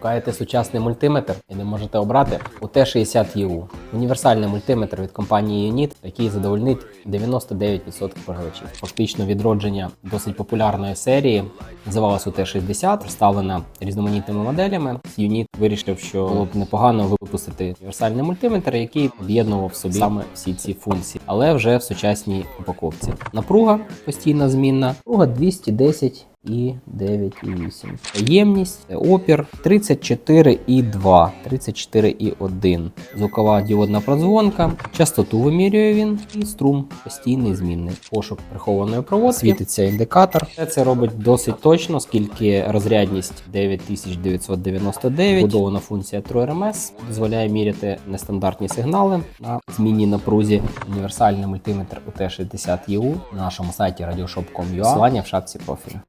Шукаєте сучасний мультиметр і не можете обрати УТ-60ЄУ. Універсальний мультиметр від компанії Unit, який задовольнить 99% споживачів. Фактично відродження досить популярної серії називалась УТ-60, представлена різноманітними моделями. Unit вирішив, що було б непогано випустити універсальний мультиметр, який об'єднував собі саме всі ці функції, але вже в сучасній упаковці. Напруга постійно змінна, напруга 210 і 9,8. Ємність, опір 34,2, 34,1. Звукова діодна продзвонка, частоту вимірює він і струм постійний змінний. Пошук прихованої проводки, світиться індикатор. Все це робить досить точно, оскільки розрядність 9999, будована функція TrueRMS дозволяє міряти нестандартні сигнали на змінній напрузі. Універсальний мультиметр UT60EU на нашому сайті radioshop.com.ua. Посилання в шапці профілю.